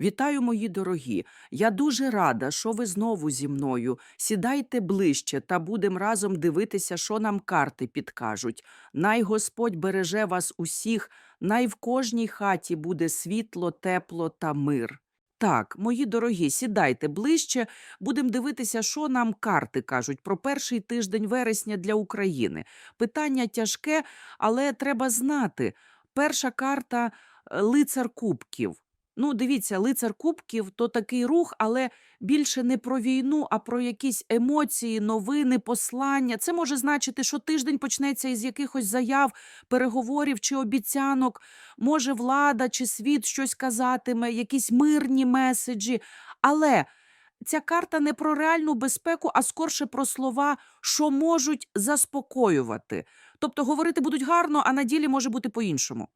Вітаю, мої дорогі. Я дуже рада, що ви знову зі мною. Сідайте ближче та будем разом дивитися, що нам карти підкажуть. Най Господь береже вас усіх, най в кожній хаті буде світло, тепло та мир. Так, мої дорогі, сідайте ближче, будемо дивитися, що нам карти кажуть про перший тиждень вересня для України. Питання тяжке, але треба знати. Перша карта е, лицар кубків. Ну, дивіться, лицар кубків то такий рух, але більше не про війну, а про якісь емоції, новини, послання. Це може значити, що тиждень почнеться із якихось заяв, переговорів чи обіцянок. Може, влада чи світ щось казатиме, якісь мирні меседжі. Але ця карта не про реальну безпеку, а скорше про слова, що можуть заспокоювати. Тобто говорити будуть гарно, а на ділі може бути по-іншому.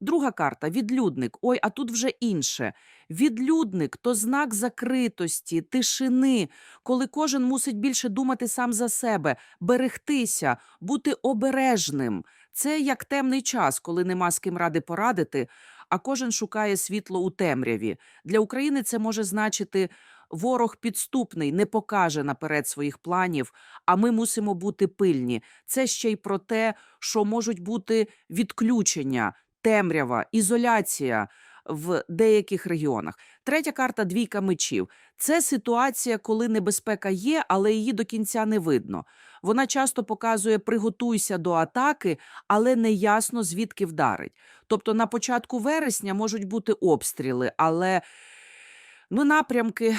Друга карта відлюдник. Ой, а тут вже інше. Відлюдник то знак закритості, тишини, коли кожен мусить більше думати сам за себе, берегтися, бути обережним. Це як темний час, коли нема з ким ради порадити, а кожен шукає світло у темряві. Для України це може значити. Ворог підступний не покаже наперед своїх планів, а ми мусимо бути пильні. Це ще й про те, що можуть бути відключення, темрява, ізоляція в деяких регіонах. Третя карта двійка мечів. Це ситуація, коли небезпека є, але її до кінця не видно. Вона часто показує приготуйся до атаки, але не ясно звідки вдарить. Тобто на початку вересня можуть бути обстріли, але ну, напрямки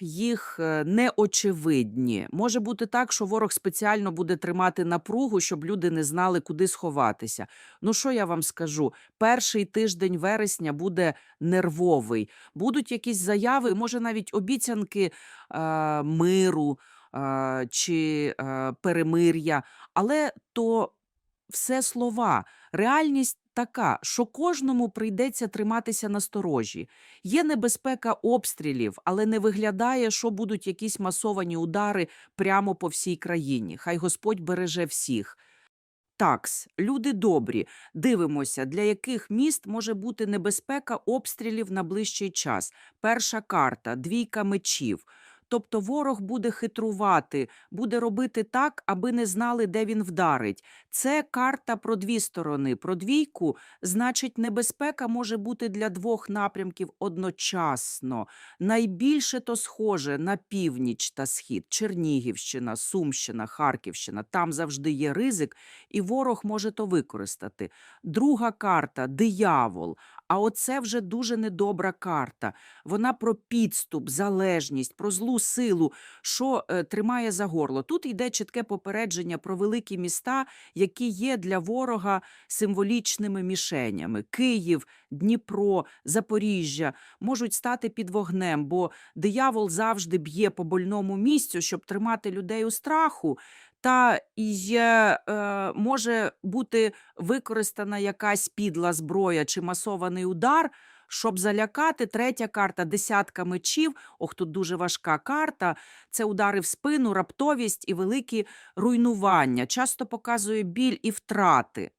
їх е, неочевидні. Може бути так, що ворог спеціально буде тримати напругу, щоб люди не знали, куди сховатися. Ну що я вам скажу? Перший тиждень вересня буде нервовий. Будуть якісь заяви, може навіть обіцянки е, миру е, чи е, перемир'я, але то все слова. Реальність така, що кожному прийдеться триматися насторожі. Є небезпека обстрілів, але не виглядає, що будуть якісь масовані удари прямо по всій країні. Хай Господь береже всіх. Такс, люди добрі. Дивимося, для яких міст може бути небезпека обстрілів на ближчий час. Перша карта двійка мечів. Тобто ворог буде хитрувати, буде робити так, аби не знали, де він вдарить. Це карта про дві сторони. Про двійку, значить, небезпека може бути для двох напрямків одночасно. Найбільше то схоже на північ та схід, Чернігівщина, Сумщина, Харківщина. Там завжди є ризик, і ворог може то використати. Друга карта диявол. А оце вже дуже недобра карта. Вона про підступ, залежність, про злу силу, що е, тримає за горло. Тут йде чітке попередження про великі міста, які є для ворога символічними мішенями. Київ, Дніпро, Запоріжжя можуть стати під вогнем, бо диявол завжди б'є по больному місцю, щоб тримати людей у страху. Та і е, може бути використана якась підла зброя чи масований удар, щоб залякати. Третя карта десятка мечів. Ох, тут дуже важка карта. Це удари в спину, раптовість і великі руйнування. Часто показує біль і втрати.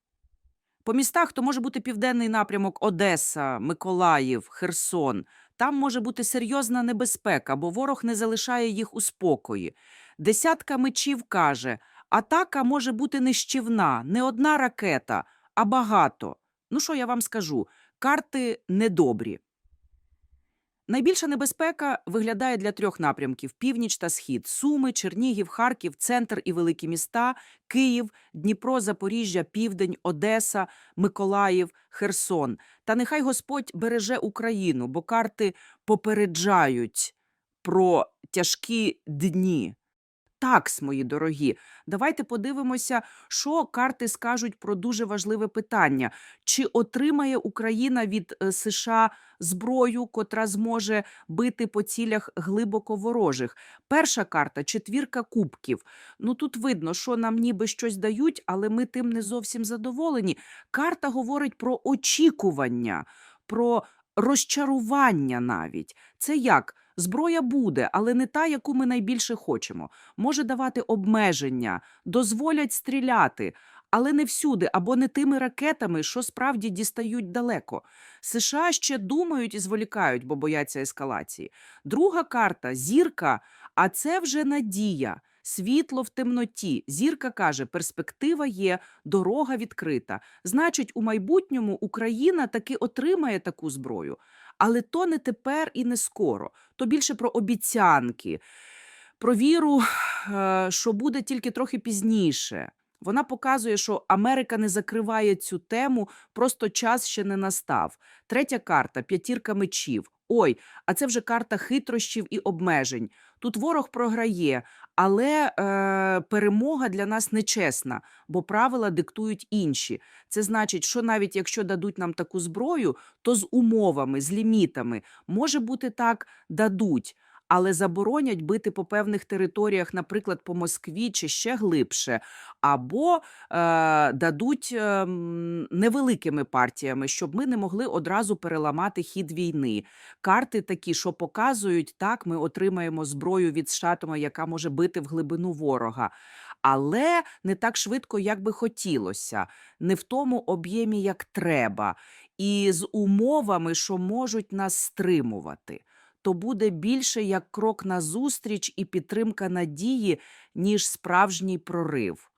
По містах то може бути південний напрямок Одеса, Миколаїв, Херсон. Там може бути серйозна небезпека, бо ворог не залишає їх у спокої. Десятка мечів каже: атака може бути нищівна, не одна ракета, а багато. Ну що я вам скажу? Карти недобрі. Найбільша небезпека виглядає для трьох напрямків: північ та схід: Суми, Чернігів, Харків, центр і великі міста, Київ, Дніпро, Запоріжжя, Південь, Одеса, Миколаїв, Херсон. Та нехай Господь береже Україну, бо карти попереджають про тяжкі дні. Такс, мої дорогі, давайте подивимося, що карти скажуть про дуже важливе питання: чи отримає Україна від е, США зброю, котра зможе бити по цілях глибоко ворожих? Перша карта четвірка кубків. Ну тут видно, що нам ніби щось дають, але ми тим не зовсім задоволені. Карта говорить про очікування, про розчарування навіть. Це як? Зброя буде, але не та, яку ми найбільше хочемо. Може давати обмеження, дозволять стріляти, але не всюди, або не тими ракетами, що справді дістають далеко. США ще думають і зволікають, бо бояться ескалації. Друга карта зірка, а це вже надія. Світло в темноті. Зірка каже, перспектива є, дорога відкрита. Значить, у майбутньому Україна таки отримає таку зброю. Але то не тепер і не скоро. То більше про обіцянки, про віру, е, що буде тільки трохи пізніше. Вона показує, що Америка не закриває цю тему, просто час ще не настав. Третя карта п'ятірка мечів. Ой, а це вже карта хитрощів і обмежень. Тут ворог програє, але е, перемога для нас нечесна, бо правила диктують інші. Це значить, що навіть якщо дадуть нам таку зброю, то з умовами, з лімітами. Може бути так, дадуть. Але заборонять бити по певних територіях, наприклад, по Москві чи ще глибше, або е, дадуть е, невеликими партіями, щоб ми не могли одразу переламати хід війни. Карти такі, що показують, так, ми отримаємо зброю від Штатами, яка може бити в глибину ворога. Але не так швидко, як би хотілося, не в тому об'ємі, як треба, і з умовами, що можуть нас стримувати. То буде більше як крок назустріч і підтримка надії, ніж справжній прорив.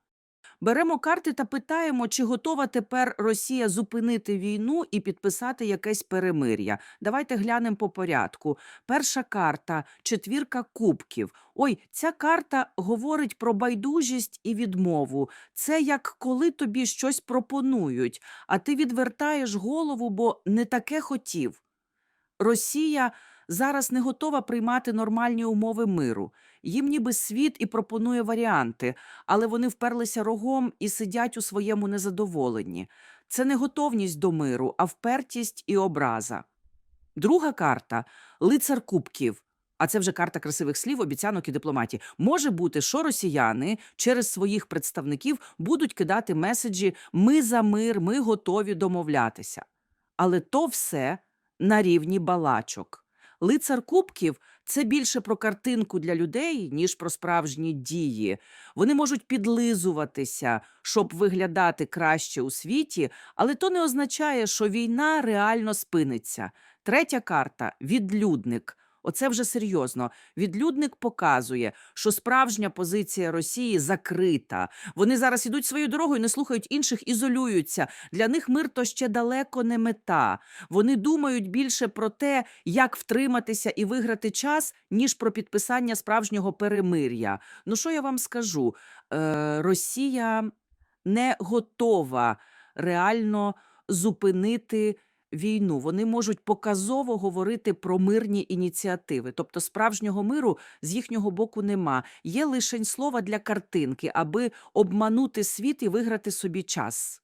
Беремо карти та питаємо, чи готова тепер Росія зупинити війну і підписати якесь перемир'я. Давайте глянемо по порядку. Перша карта четвірка кубків. Ой, ця карта говорить про байдужість і відмову. Це як коли тобі щось пропонують, а ти відвертаєш голову, бо не таке хотів. Росія зараз не готова приймати нормальні умови миру. Їм ніби світ і пропонує варіанти, але вони вперлися рогом і сидять у своєму незадоволенні. Це не готовність до миру, а впертість і образа. Друга карта лицар кубків. А це вже карта красивих слів, обіцянок і дипломатії. Може бути, що росіяни через своїх представників будуть кидати меседжі Ми за мир, ми готові домовлятися. Але то все на рівні балачок. Лицар кубків це більше про картинку для людей, ніж про справжні дії. Вони можуть підлизуватися, щоб виглядати краще у світі, але то не означає, що війна реально спиниться. Третя карта відлюдник. Оце вже серйозно. Відлюдник показує, що справжня позиція Росії закрита. Вони зараз ідуть своєю дорогою, не слухають інших, ізолюються. Для них мир то ще далеко не мета. Вони думають більше про те, як втриматися і виграти час, ніж про підписання справжнього перемир'я. Ну що я вам скажу? Е, Росія не готова реально зупинити війну. Вони можуть показово говорити про мирні ініціативи. Тобто справжнього миру з їхнього боку нема. Є лишень слова для картинки, аби обманути світ і виграти собі час.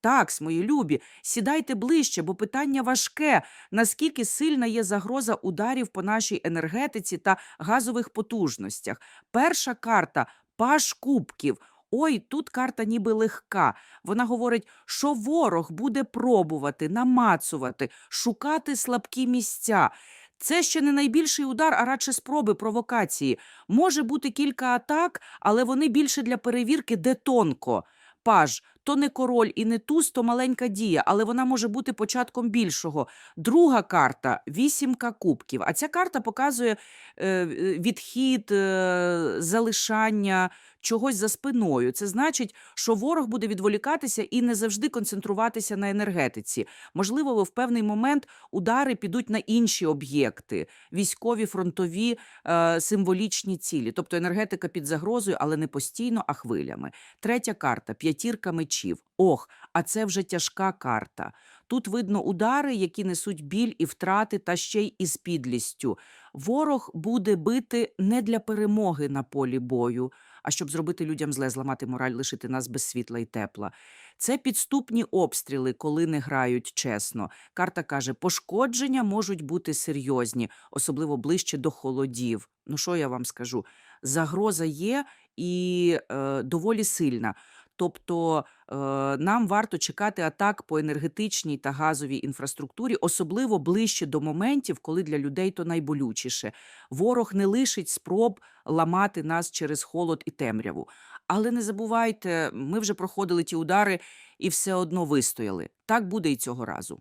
Так, мої любі, сідайте ближче, бо питання важке. Наскільки сильна є загроза ударів по нашій енергетиці та газових потужностях? Перша карта паш кубків. Ой, тут карта ніби легка. Вона говорить, що ворог буде пробувати, намацувати, шукати слабкі місця. Це ще не найбільший удар, а радше спроби провокації. Може бути кілька атак, але вони більше для перевірки, де тонко. Паж, то не король і не туз, то маленька дія, але вона може бути початком більшого. Друга карта вісімка кубків. А ця карта показує е, е, відхід, е, залишання чогось за спиною. Це значить, що ворог буде відволікатися і не завжди концентруватися на енергетиці. Можливо, в певний момент удари підуть на інші об'єкти, військові, фронтові, е, символічні цілі. Тобто енергетика під загрозою, але не постійно, а хвилями. Третя карта п'ятірка мечів. Ох, а це вже тяжка карта. Тут видно удари, які несуть біль і втрати, та ще й із підлістю. Ворог буде бити не для перемоги на полі бою, а щоб зробити людям зле, зламати мораль, лишити нас без світла і тепла. Це підступні обстріли, коли не грають чесно. Карта каже, пошкодження можуть бути серйозні, особливо ближче до холодів. Ну що я вам скажу? Загроза є і е, доволі сильна. Тобто е, нам варто чекати атак по енергетичній та газовій інфраструктурі, особливо ближче до моментів, коли для людей то найболючіше. Ворог не лишить спроб ламати нас через холод і темряву. Але не забувайте, ми вже проходили ті удари і все одно вистояли. Так буде і цього разу.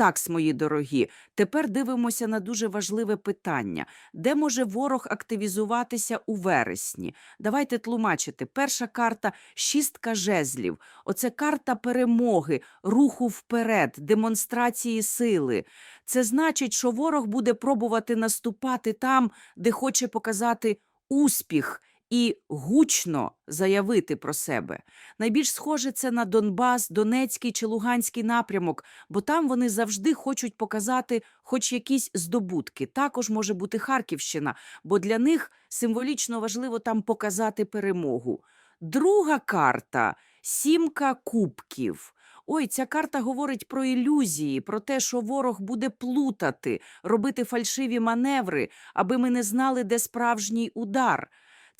Так, мої дорогі, тепер дивимося на дуже важливе питання. Де може ворог активізуватися у вересні? Давайте тлумачити. Перша карта – шістка жезлів. Оце карта перемоги, руху вперед, демонстрації сили. Це значить, що ворог буде пробувати наступати там, де хоче показати успіх і гучно заявити про себе. Найбільш схоже це на Донбас, Донецький чи Луганський напрямок, бо там вони завжди хочуть показати хоч якісь здобутки. Також може бути Харківщина, бо для них символічно важливо там показати перемогу. Друга карта сімка кубків. Ой, ця карта говорить про ілюзії, про те, що ворог буде плутати, робити фальшиві маневри, аби ми не знали, де справжній удар.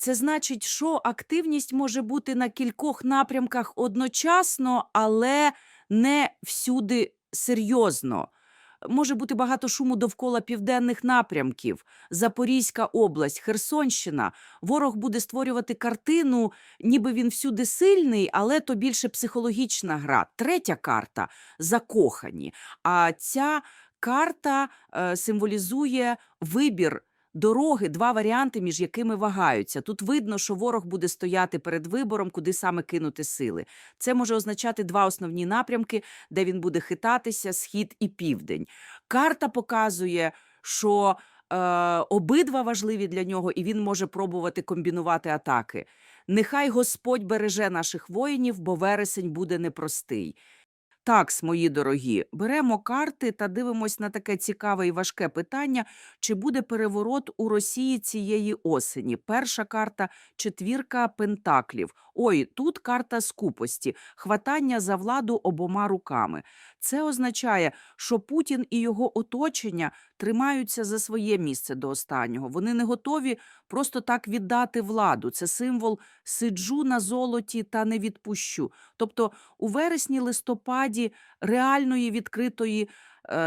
Це значить, що активність може бути на кількох напрямках одночасно, але не всюди серйозно. Може бути багато шуму довкола південних напрямків, Запорізька область, Херсонщина. Ворог буде створювати картину, ніби він всюди сильний, але то більше психологічна гра. Третя карта закохані. А ця карта е, символізує вибір дороги, два варіанти, між якими вагаються. Тут видно, що ворог буде стояти перед вибором, куди саме кинути сили. Це може означати два основні напрямки, де він буде хитатися схід і південь. Карта показує, що е, обидва важливі для нього, і він може пробувати комбінувати атаки. Нехай Господь береже наших воїнів, бо вересень буде непростий. Так, мої дорогі, беремо карти та дивимось на таке цікаве і важке питання, чи буде переворот у Росії цієї осені. Перша карта четвірка пентаклів. Ой, тут карта скупості, хватання за владу обома руками. Це означає, що Путін і його оточення тримаються за своє місце до останнього. Вони не готові просто так віддати владу. Це символ сиджу на золоті та не відпущу. Тобто у вересні-листопаді реальної відкритої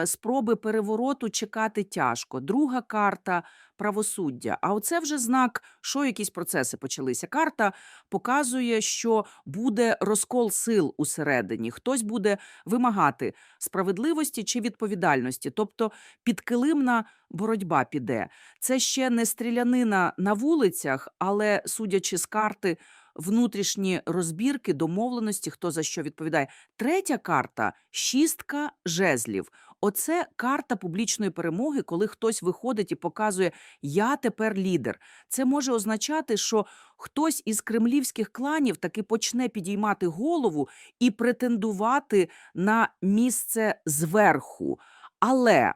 спроби перевороту чекати тяжко. Друга карта правосуддя. А оце вже знак, що якісь процеси почалися. Карта показує, що буде розкол сил усередині. Хтось буде вимагати справедливості чи відповідальності, тобто підкилимна боротьба піде. Це ще не стрілянина на вулицях, але судячи з карти. Внутрішні розбірки, домовленості, хто за що відповідає. Третя карта шістка жезлів. Оце карта публічної перемоги, коли хтось виходить і показує Я тепер лідер. Це може означати, що хтось із кремлівських кланів таки почне підіймати голову і претендувати на місце зверху. Але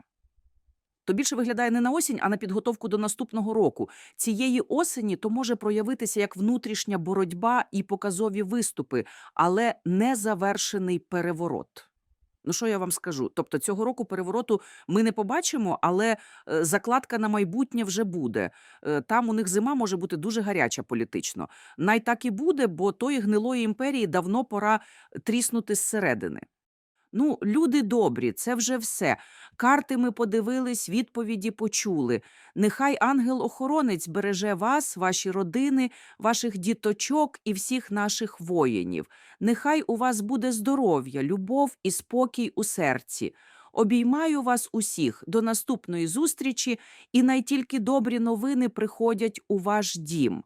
то більше виглядає не на осінь, а на підготовку до наступного року. Цієї осені то може проявитися як внутрішня боротьба і показові виступи, але не завершений переворот. Ну, що я вам скажу? Тобто цього року перевороту ми не побачимо, але е, закладка на майбутнє вже буде. Е, Там у них зима може бути дуже гаряча політично. Най так і буде, бо тої гнилої імперії давно пора тріснути зсередини. Ну, люди добрі, це вже все. Карти ми подивились, відповіді почули. Нехай ангел-охоронець береже вас, ваші родини, ваших діточок і всіх наших воїнів. Нехай у вас буде здоров'я, любов і спокій у серці. Обіймаю вас усіх до наступної зустрічі, і най тільки добрі новини приходять у ваш дім.